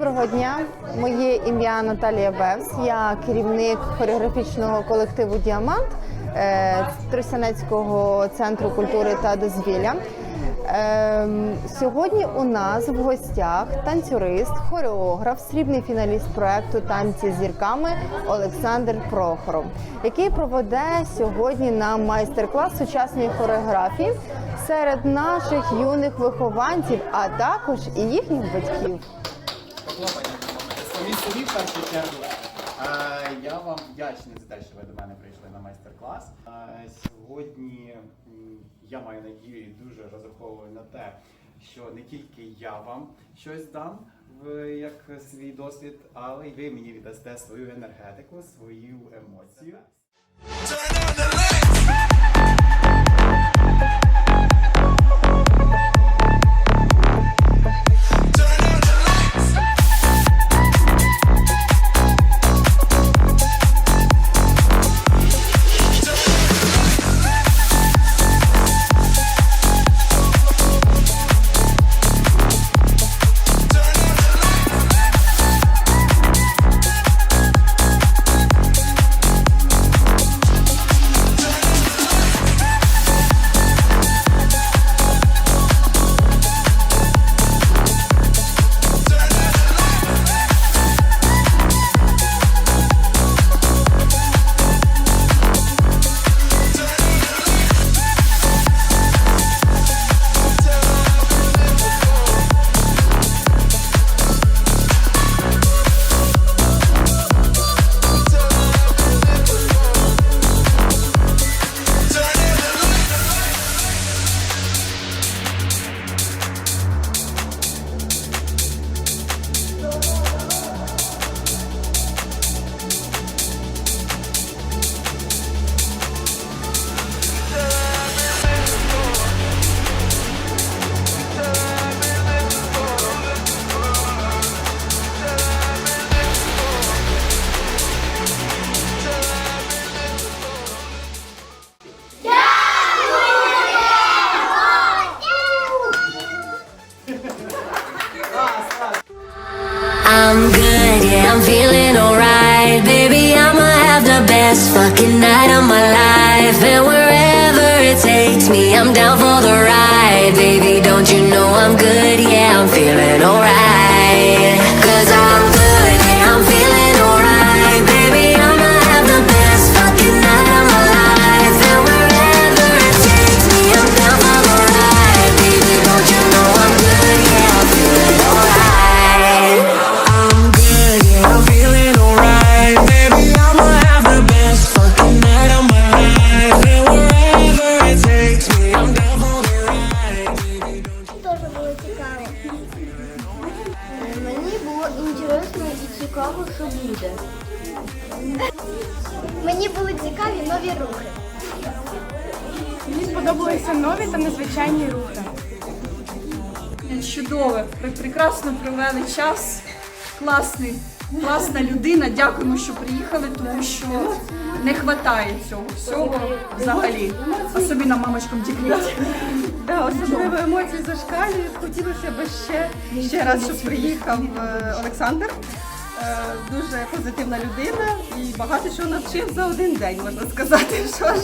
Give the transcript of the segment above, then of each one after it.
Доброго дня, моє ім'я Наталія Бевс. Я керівник хореографічного колективу Діамант е, Тростянецького центру культури та дозвілля. Ем, Сьогодні у нас в гостях танцюрист, хореограф, срібний фіналіст проекту Танці з зірками Олександр Прохоров, який проведе сьогодні нам майстер-клас сучасної хореографії серед наших юних вихованців, а також і їхніх батьків. Самі собі в першу чергу. Е, Я вам вдячний за те, що ви до мене прийшли на майстер-клас. Е, Сьогодні м, я маю надію і дуже розраховую на те, що не тільки я вам щось дам в як свій досвід, але й ви мені віддасте свою енергетику, свою емоцію. I'm good, yeah, I'm feeling alright. Baby, I'ma have the best fucking night of my life. And wherever it takes me, I'm down for the ride. Цікаво, що буде. Мені були цікаві нові рухи. Мені сподобалися нові та незвичайні рухи. Чудово, Пр- прекрасно провели час. Класний, класна людина. Дякуємо, що приїхали, тому що не вистачає цього всього взагалі. Особливо мамочкам декреті. Да, особливо емоції зашкалюють. Хотілося б ще, ще раз, щоб приїхав е, Олександр. Е, Дуже позитивна людина і багато чого навчив за один день, можна сказати. Що ж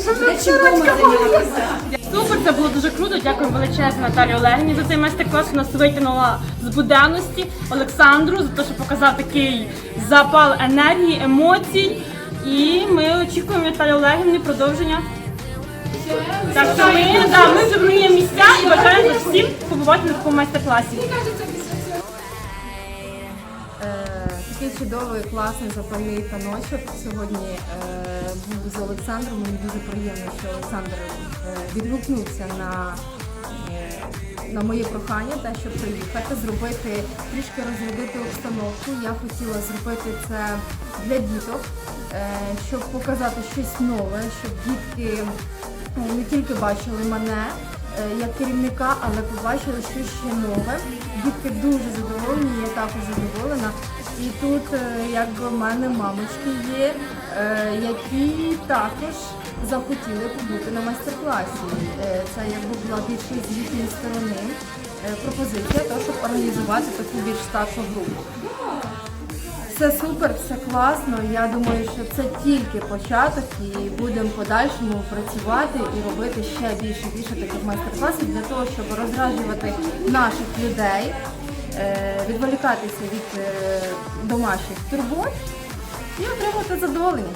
Супер, це було дуже круто. Дякую величезно Наталі Олегівні за цей майстер-клас. Нас витягнула з буденності Олександру за те, що показав такий запал енергії, емоцій. І ми очікуємо Наталі Олегівни продовження. Так що ми, да, ми вже місця і бажаємо всім побувати на такому майстер-класі. Такий чудовий, класний запальний таночок сьогодні е, був з Олександром. Мені дуже приємно, що Олександр е, відгукнувся на, е, на моє прохання, те, щоб приїхати, зробити трішки розрядити обстановку. Я хотіла зробити це для діток, е, щоб показати щось нове, щоб дітки не тільки бачили мене як керівника, але побачили щось ще нове. Дітки дуже задоволені, я також задоволена. І тут, е, якби в мене мамочки є, е, які також захотіли побути на майстер-класі. Е, Це якби була більше з їхньої сторони пропозиція, того, щоб організувати таку більш старшу групу. Все супер, все класно. Я думаю, що це тільки початок і будемо подальшому працювати і робити ще більше більше таких майстер-класів для того, щоб розраджувати наших людей, відволікатися від е, домашніх турбот і отримати задоволення.